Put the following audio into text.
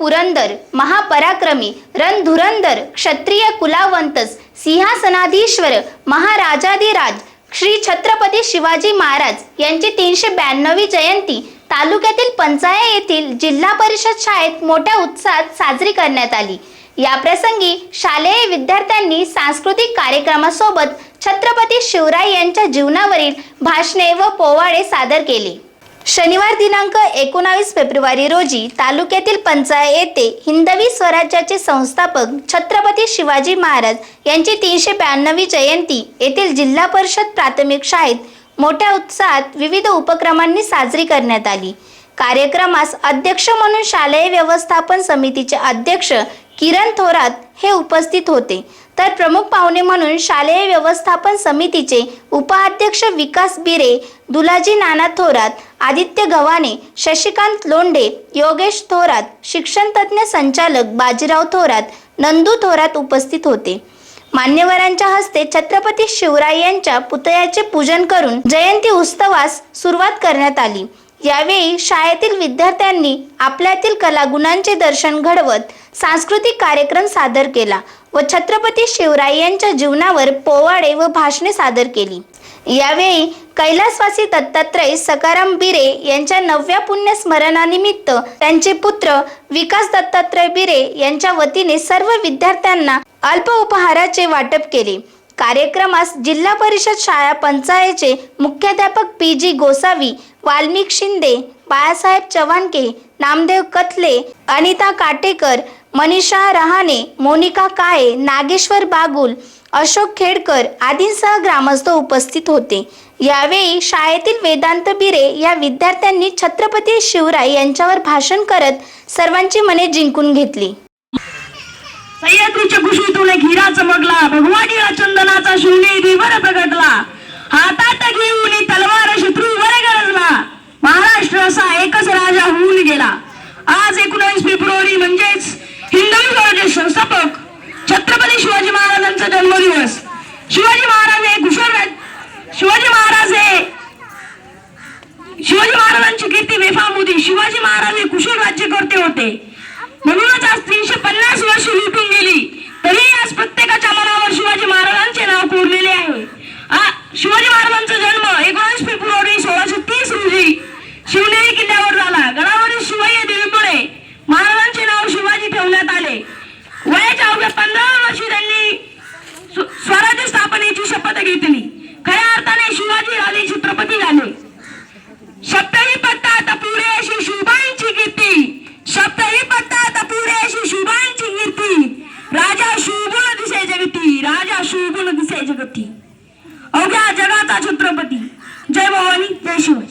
पुरंदर महापराक्रमी रणधुरंदर क्षत्रिय कुलावंतस सिंहासनाधीश्वर महाराजाधिराज श्री छत्रपती शिवाजी महाराज यांची तीनशे ब्याण्णवी जयंती तालुक्यातील पंचाया येथील जिल्हा परिषद शाळेत मोठ्या उत्साहात साजरी करण्यात आली. या प्रसंगी शालेय विद्यार्थ्यांनी सांस्कृतिक कार्यक्रमासोबत छत्रपती शिवराय यांच्या जीवनावरील भाषणे व पोवाडे सादर केले. शनिवार दिनांक एकोणावीस फेब्रुवारी रोजी तालुक्यातील पंचायत येथे हिंदवी स्वराज्याचे संस्थापक छत्रपती शिवाजी महाराज यांची तीनशे ब्याण्णवी जयंती येथील जिल्हा परिषद प्राथमिक शाळेत मोठ्या उत्साहात विविध उपक्रमांनी साजरी करण्यात आली. कार्यक्रमास अध्यक्ष म्हणून शालेय व्यवस्थापन समितीचे अध्यक्ष किरण थोरात हे उपस्थित होते. तर प्रमुख पाहुणे म्हणून शालेय व्यवस्थापन समितीचे उपाध्यक्ष विकास बिरे दुलाजी नाना थोरात आदित्य गव्हाणे शशिकांत लोंढे योगेश थोरात शिक्षणतज्ज्ञ संचालक बाजीराव थोरात नंदू थोरात उपस्थित होते. मान्यवरांच्या हस्ते छत्रपती शिवराय यांच्या पुतळ्याचे पूजन करून जयंती उत्सवास सुरुवात करण्यात आली. यावेळी शाळेतील विद्यार्थ्यांनी आपल्यातील कलागुणांचे दर्शन घडवत सांस्कृतिक कार्यक्रम सादर केला व छत्रपती शिवराय यांच्या जीवनावर पोवाडे व भाषणे सादर केली. यावेळी कैलासवासी दत्तात्रय सकाराम बिरे यांच्या नवव्या पुण्य स्मरणानिमित्त त्यांचे पुत्र विकास दत्तात्रय बिरे यांच्या वतीने सर्व विद्यार्थ्यांना अल्प उपहाराचे वाटप केले. कार्यक्रमास जिल्हा परिषद शाळा पंचायतचे मुख्याध्यापक पी जी गोसावी वाल्मिक शिंदे बाळासाहेब चव्हाणके नामदेव कथले अनिता काटेकर मनीषा रहाणे मोनिका काळे नागेश्वर बागुल अशोक खेडकर आदींसह ग्रामस्थ उपस्थित होते. यावेळी शाळेतील वेदांत बिरे या विद्यार्थ्यांनी छत्रपती शिवराय यांच्यावर भाषण करत सर्वांची मने जिंकून घेतली. सह्याद्रीच्या कुशीतून एक हिरा चमकला भगवानीला फेब्रुवारी म्हणजेच हिंदवी स्वराज्य संस्थापक छत्रपती शिवाजी महाराजांचा जन्मदिवस. शिवाजी महाराज हे कुशल शिवाजी महाराज हे शिवाजी महाराजांची कीर्ती बेफाम होती. शिवाजी महाराज हे कुशल राज्यकर्ते होते. म्हणूनच आज तीनशे पन्नास वर्ष लुटून गेली तरी आज प्रत्येकाच्या मनावर शिवाजी महाराजांचे नाव कोरलेले आहे आ- शिवाजी महाराजांचा जन्म एकोणीस फेब्रुवारी सोळाशे तीस रोजी शिवनेरी किल्ल्यावर झाला गडावरील शिवाई देवीपुढे महाराजांचे नाव शिवाजी ठेवण्यात आले वयाच्या अवघ्या पंधरा वर्षी त्यांनी स्वराज्य स्थापनेची शपथ घेतली. खऱ्या अर्थाने शिवाजी राजे छत्रपती झाले. शब्दही आता पुढे अशी शुभांची कीर्ती. शब्दही आता पुढे अशी शुभांची कीर्ती. राजा शुभुण दिसे जगती राजा शुभुण दिसे जगती. अवघ्या जगाचा छत्रपती. जय भवानी जय शिवाजी.